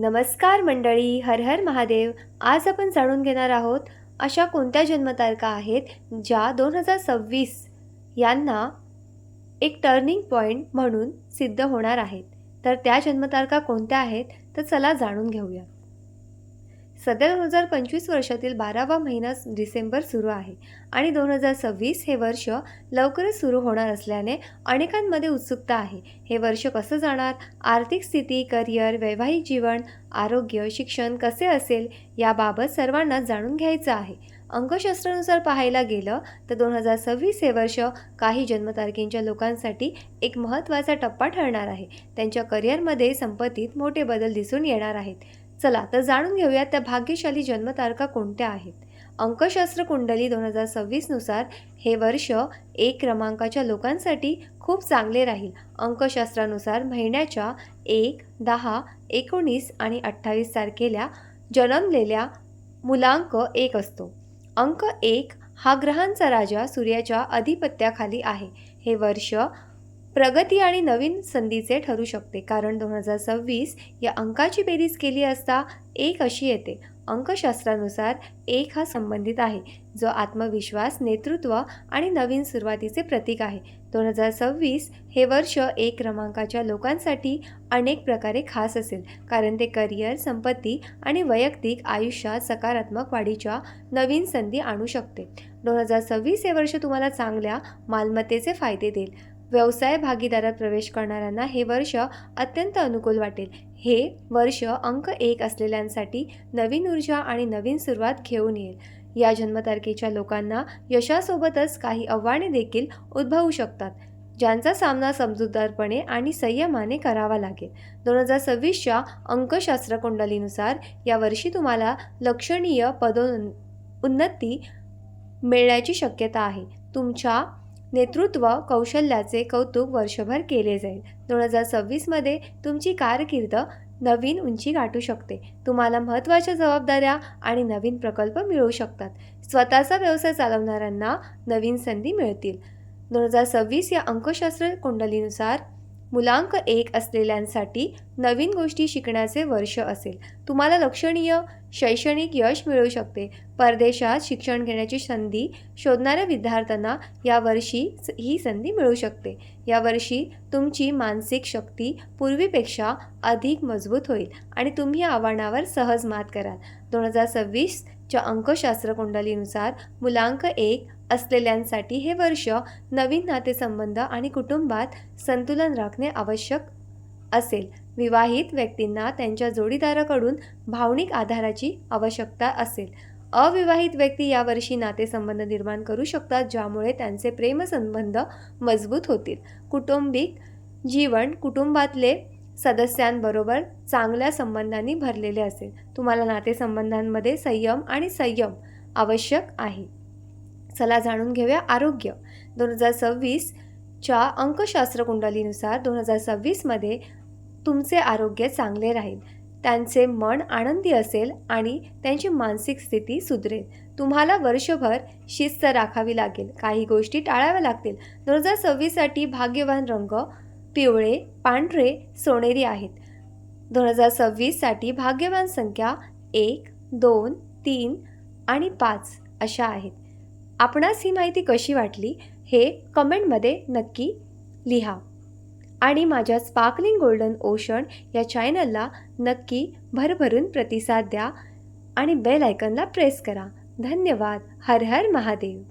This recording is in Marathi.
नमस्कार मंडळी हर हर महादेव. आज आपण जाणून घेणार आहोत अशा कोणत्या जन्मतारखा आहेत ज्या दोन हजार सव्वीस यांना एक टर्निंग पॉईंट म्हणून सिद्ध होणार आहेत? तर त्या जन्मतारखा कोणत्या आहेत? तर चला जाणून घेऊया. सध्या दोन हजार पंचवीस वर्षातील बारावा महिना डिसेंबर सुरू आहे आणि दोन हजार सव्वीस हे वर्ष लवकरच सुरू होणार असल्याने अनेकांमध्ये उत्सुकता आहे. हे वर्ष कसं जाणार? आर्थिक स्थिती करिअर वैवाहिक जीवन आरोग्य शिक्षण कसे असेल? याबाबत सर्वांना जाणून घ्यायचं आहे. अंकशास्त्रानुसार पाहायला गेलं तर दोन हजार सव्वीस हे वर्ष काही जन्मतारखेंच्या लोकांसाठी एक महत्त्वाचा टप्पा ठरणार आहे. त्यांच्या करिअरमध्ये संपत्तीत मोठे बदल दिसून येणार आहेत. चला तर जाणून घेऊया त्या भाग्यशाली जन्मतारखा कोणत्या आहेत. अंकशास्त्र कुंडली दोन हजार सव्वीसनुसार हे वर्ष एक क्रमांकाच्या लोकांसाठी खूप चांगले राहील. अंकशास्त्रानुसार महिन्याच्या एक दहा एकोणीस आणि अठ्ठावीस तारखेला जन्मलेल्या मुलांक एक असतो. अंक एक हा ग्रहांचा राजा सूर्याच्या अधिपत्याखाली आहे. हे वर्ष प्रगती आणि नवीन संधीचे ठरू शकते. कारण दोन हजार सव्वीस या अंकाची बेरीज केली असता एक अशी येते. अंकशास्त्रानुसार एक हा संबंधित आहे जो आत्मविश्वास नेतृत्व आणि नवीन सुरुवातीचे प्रतीक आहे. दोन हजार सव्वीस हे वर्ष एक क्रमांकाच्या लोकांसाठी अनेक प्रकारे खास असेल कारण ते करिअर संपत्ती आणि वैयक्तिक आयुष्यात सकारात्मक वाढीच्या नवीन संधी आणू शकते. दोन हजार सव्वीस हे वर्ष तुम्हाला चांगल्या मालमत्तेचे फायदे देईल. व्यवसाय भागीदारात प्रवेश करणाऱ्यांना हे वर्ष अत्यंत अनुकूल वाटेल. हे वर्ष अंक एक असलेल्यांसाठी नवीन ऊर्जा आणि नवीन सुरुवात घेऊन येईल. या जन्मतारखेच्या लोकांना यशासोबतच काही आव्हाने देखील उद्भवू शकतात ज्यांचा सामना समजूतदारपणे आणि संयमाने करावा लागेल. दोन हजार सव्वीसच्या अंकशास्त्र कुंडलीनुसार यावर्षी तुम्हाला लक्षणीय पदोन उन्नती मिळण्याची शक्यता आहे. तुमच्या नेतृत्व कौशल्याचे कौतुक वर्षभर केले जाईल. दोन हजार सव्वीसमध्ये तुमची कारकीर्द नवीन उंची गाठू शकते. तुम्हाला महत्त्वाच्या जबाबदाऱ्या आणि नवीन प्रकल्प मिळू शकतात. स्वतःचा व्यवसाय चालवणाऱ्यांना नवीन संधी मिळतील. दोन हजार सव्वीस या अंकशास्त्र कुंडलीनुसार मुलांक एक असलेल्यांसाठी नवीन गोष्टी शिकण्याचे वर्ष असेल. तुम्हाला लक्षणीय शैक्षणिक यश मिळू शकते. परदेशात शिक्षण घेण्याची संधी शोधणाऱ्या विद्यार्थ्यांना यावर्षी ही संधी मिळू शकते. यावर्षी तुमची मानसिक शक्ती पूर्वीपेक्षा अधिक मजबूत होईल आणि तुम्ही आव्हानावर सहज मात कराल. दोन हजार सव्वीसच्या अंकशास्त्र कुंडलीनुसार मुलांक एक असलेल्यांसाठी हे वर्ष नवीन नातेसंबंध आणि कुटुंबात संतुलन राखणे आवश्यक असेल. विवाहित व्यक्तींना त्यांच्या जोडीदाराकडून भावनिक आधाराची आवश्यकता असेल. अविवाहित व्यक्ती यावर्षी नातेसंबंध निर्माण करू शकतात ज्यामुळे त्यांचे प्रेमसंबंध मजबूत होतील. कुटुंबिक जीवन कुटुंबातले सदस्यांबरोबर चांगल्या संबंधांनी भरलेले असेल. तुम्हाला नातेसंबंधांमध्ये संयम आणि संयम आवश्यक आहे. चला जाणून घेऊया आरोग्य. दोन हजार सव्वीसच्या अंकशास्त्र कुंडलीनुसार दोन हजार सव्वीसमध्ये तुमचे आरोग्य चांगले राहील. त्यांचे मन आनंदी असेल आणि त्यांची मानसिक स्थिती सुधरेल. तुम्हाला वर्षभर शिस्त राखावी लागेल. काही गोष्टी टाळाव्या लागतील. दोन हजार सव्वीससाठी भाग्यवान रंग पिवळे पांढरे सोनेरी आहेत. दोन हजार सव्वीससाठी भाग्यवान संख्या एक दोन तीन आणि पाच अशा आहेत. आपणास ही माहिती कशी वाटली हे कमेंटमध्ये नक्की लिहा. आणि माझ्या स्पार्कलिंग गोल्डन ओशन या चॅनलला नक्की भरभरून प्रतिसाद द्या आणि बेल आयकनला प्रेस करा. धन्यवाद. हर हर महादेव.